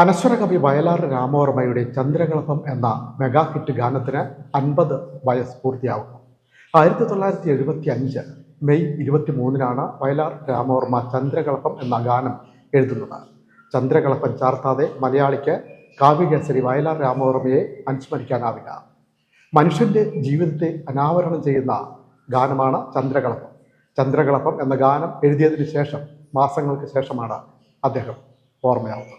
അനശ്വര കവി വയലാർ രാമവർമ്മയുടെ ചന്ദ്രകളഭം എന്ന mega hit ഗാനത്തിന് അൻപത് വയസ്സ് പൂർത്തിയാവുന്നു. ആയിരത്തി തൊള്ളായിരത്തി എഴുപത്തി അഞ്ച് മെയ് ഇരുപത്തി മൂന്നിനാണ് വയലാർ രാമവർമ്മ ചന്ദ്രകളഭം എന്ന ഗാനം എഴുതുന്നത്. ചന്ദ്രകളഭം ചാർത്താതെ മലയാളിക്ക് കാവ്യകേസരി വയലാർ രാമവർമ്മയെ അനുസ്മരിക്കാനാവില്ല. മനുഷ്യന്റെ ജീവിതത്തെ അനാവരണം ചെയ്യുന്ന ഗാനമാണ് ചന്ദ്രകളഭം ചന്ദ്രകളഭം എന്ന ഗാനം എഴുതിയതിനു ശേഷം മാസങ്ങൾക്ക് ശേഷമാണ് അദ്ദേഹം ഓർമ്മയാവുന്നത്.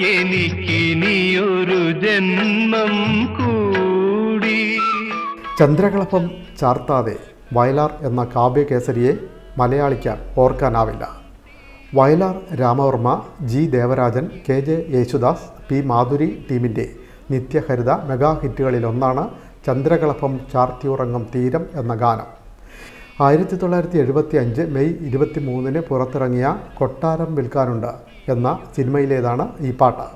എനിക്കിനിയൊരു ജന്മം കൂടി. ചന്ദ്രകളഭം ചാർത്താതെ വയലാർ എന്ന കാവ്യകേസരിയെ മലയാളിക്ക് ഓർക്കാനാവില്ല. Vayalar Ramavarma G Devarajan K J Yesudas P Madhuri ടീമിന്റെ നിത്യഹരിത മെഗാ ഹിറ്റുകളിലൊന്നാണ് ചന്ദ്രകളഭം ചാർത്തിയുറങ്ങും തീരം എന്ന ഗാനം. ആയിരത്തി തൊള്ളായിരത്തി എഴുപത്തി അഞ്ച് മെയ് ഇരുപത്തി മൂന്നിന് പുറത്തിറങ്ങിയ കൊട്ടാരം വിൽക്കാനുണ്ട് എന്ന സിനിമയിലേതാണ് ഈ പാട്ട്.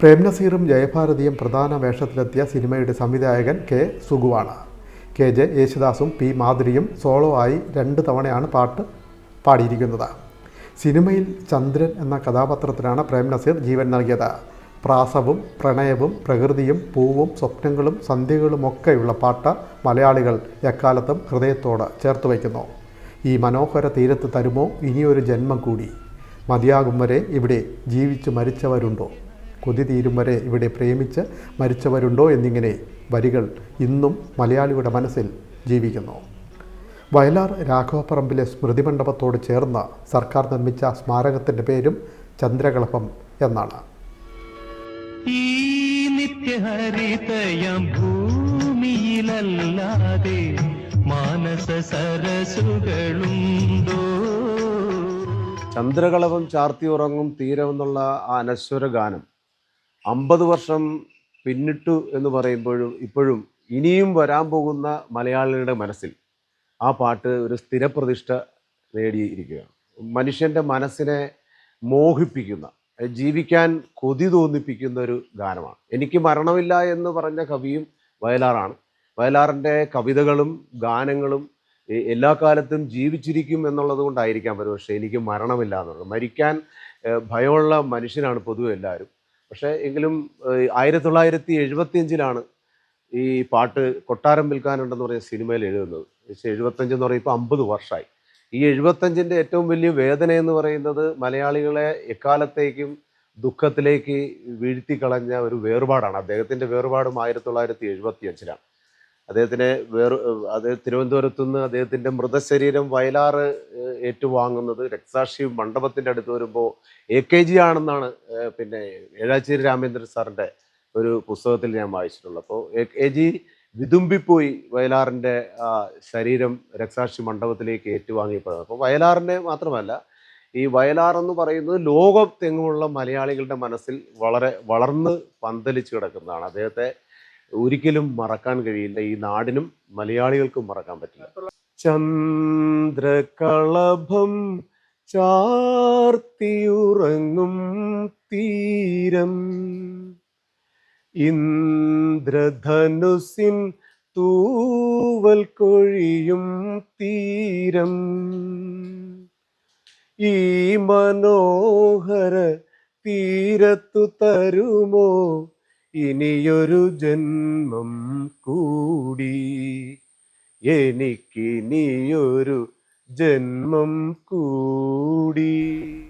പ്രേംനസീറും ജയഭാരതിയും പ്രധാന വേഷത്തിലെത്തിയ സിനിമയുടെ സംവിധായകൻ കെ. സുഗുവാണ്. കെ. ജെ. യേശുദാസും പി. മാധുരിയും സോളോ ആയി രണ്ട് തവണയാണ് പാട്ട് പാടിയിരിക്കുന്നത്. സിനിമയിൽ ചന്ദ്രൻ എന്ന കഥാപാത്രത്തിനാണ് പ്രേംനസീർ ജീവൻ നൽകിയത്. പ്രാസവും പ്രണയവും പ്രകൃതിയും പൂവും സ്വപ്നങ്ങളും സന്ധ്യകളുമൊക്കെയുള്ള പാട്ട് മലയാളികൾ എക്കാലത്തും ഹൃദയത്തോട് ചേർത്ത് വയ്ക്കുന്നു. ഈ മനോഹര തീരത്ത് തരുമോ ഇനിയൊരു ജന്മം കൂടി. മതിയാകും വരെ ഇവിടെ ജീവിച്ച് മരിച്ചവരുണ്ടോ? കൊതി തീരും വരെ ഇവിടെ പ്രേമിച്ച് മരിച്ചവരുണ്ടോ എന്നിങ്ങനെ വരികൾ ഇന്നും മലയാളിയുടെ മനസ്സിൽ ജീവിക്കുന്നു. വയലാർ രാഘവപ്പറമ്പിലെ സ്മൃതിമണ്ഡപത്തോട് ചേർന്ന് സർക്കാർ നിർമ്മിച്ച സ്മാരകത്തിന്റെ പേരും ചന്ദ്രകളഭം എന്നാണ്. ഈ നിത്യഹരിതയം ഭൂമിയിലല്ലാതെ മാനസ സരസുകളുണ്ടോ? ചന്ദ്രകളഭം ചാർത്തി ഉറങ്ങും തീരം എന്നുള്ള ആ അനശ്വര ഗാനം അമ്പത് വർഷം പിന്നിട്ടു എന്ന് പറയുമ്പോഴും ഇപ്പോഴും ഇനിയും വരാൻ പോകുന്ന മലയാളികളുടെ മനസ്സിൽ ആ പാട്ട് ഒരു സ്ഥിരപ്രതിഷ്ഠ നേടിയിരിക്കുകയാണ്. മനുഷ്യന്റെ മനസ്സിനെ മോഹിപ്പിക്കുന്ന ജീവിക്കാൻ കൊതി തോന്നിപ്പിക്കുന്ന ഒരു ഗാനമാണ്. എനിക്ക് മരണമില്ല എന്ന് പറഞ്ഞ കവിയും വയലാറാണ്. വയലാറിന്റെ കവിതകളും ഗാനങ്ങളും എല്ലാ കാലത്തും ജീവിച്ചിരിക്കും എന്നുള്ളത് കൊണ്ടായിരിക്കാം പക്ഷേ എനിക്ക് മരണമില്ല എന്നുള്ളത്. മരിക്കാൻ ഭയമുള്ള മനുഷ്യനാണ് പൊതുവെ എല്ലാവരും. പക്ഷേ എങ്കിലും ആയിരത്തി തൊള്ളായിരത്തി എഴുപത്തി അഞ്ചിലാണ് ഈ പാട്ട് കൊട്ടാരം വിൽക്കാനുണ്ടെന്ന് പറയുന്ന സിനിമയിൽ എഴുതുന്നത്. എഴുപത്തഞ്ചെന്ന് പറയുമ്പോൾ അമ്പത് വർഷമായി. ഈ എഴുപത്തഞ്ചിന്റെ ഏറ്റവും വലിയ വേദന എന്ന് പറയുന്നത് മലയാളികളെ എക്കാലത്തേക്കും ദുഃഖത്തിലേക്ക് വീഴ്ത്തി കളഞ്ഞ ഒരു വേർപാടാണ്. അദ്ദേഹത്തിന്റെ വേർപാടും ആയിരത്തി തൊള്ളായിരത്തി എഴുപത്തി അഞ്ചിലാണ് അദ്ദേഹത്തിന് വേർ അദ്ദേഹം തിരുവനന്തപുരത്ത് നിന്ന് അദ്ദേഹത്തിന്റെ മൃതശരീരം വയലാറ് ഏറ്റുവാങ്ങുന്നത് രക്തസാക്ഷി മണ്ഡപത്തിന്റെ അടുത്ത് വരുമ്പോൾ എ കെ ജി ആണെന്നാണ് പിന്നെ ഏഴാച്ചേരി രാമേന്ദ്രൻ സാറിന്റെ ഒരു പുസ്തകത്തിൽ ഞാൻ വായിച്ചിട്ടുള്ളത്. അപ്പോൾ എ കെ ജി വിതുമ്പിപ്പോയി വയലാറിന്റെ ശരീരം രക്ഷാക്ഷി മണ്ഡപത്തിലേക്ക് ഏറ്റുവാങ്ങിയപ്പോഴാണ്. അപ്പോൾ വയലാറിനെ മാത്രമല്ല ഈ വയലാർ എന്ന് പറയുന്നത് ലോകത്തെങ്ങുമുള്ള മലയാളികളുടെ മനസ്സിൽ വളരെ വളർന്ന് പന്തലിച്ച് കിടക്കുന്നതാണ്. അദ്ദേഹത്തെ ഒരിക്കലും മറക്കാൻ കഴിയില്ല. ഈ നാടിനും മലയാളികൾക്കും മറക്കാൻ പറ്റില്ല. ചന്ദ്രകളഭം ചാർത്തിയുറങ്ങും തീരം. ഇന്ദ്രധനുസിൻ തൂവൽ കൊഴിയും തീരം. ഈ മനോഹര തീരത്തു തരുമോ? ഇനിയൊരു ജന്മം കൂടി. എനിക്കിനിയൊരു ജന്മം കൂടി.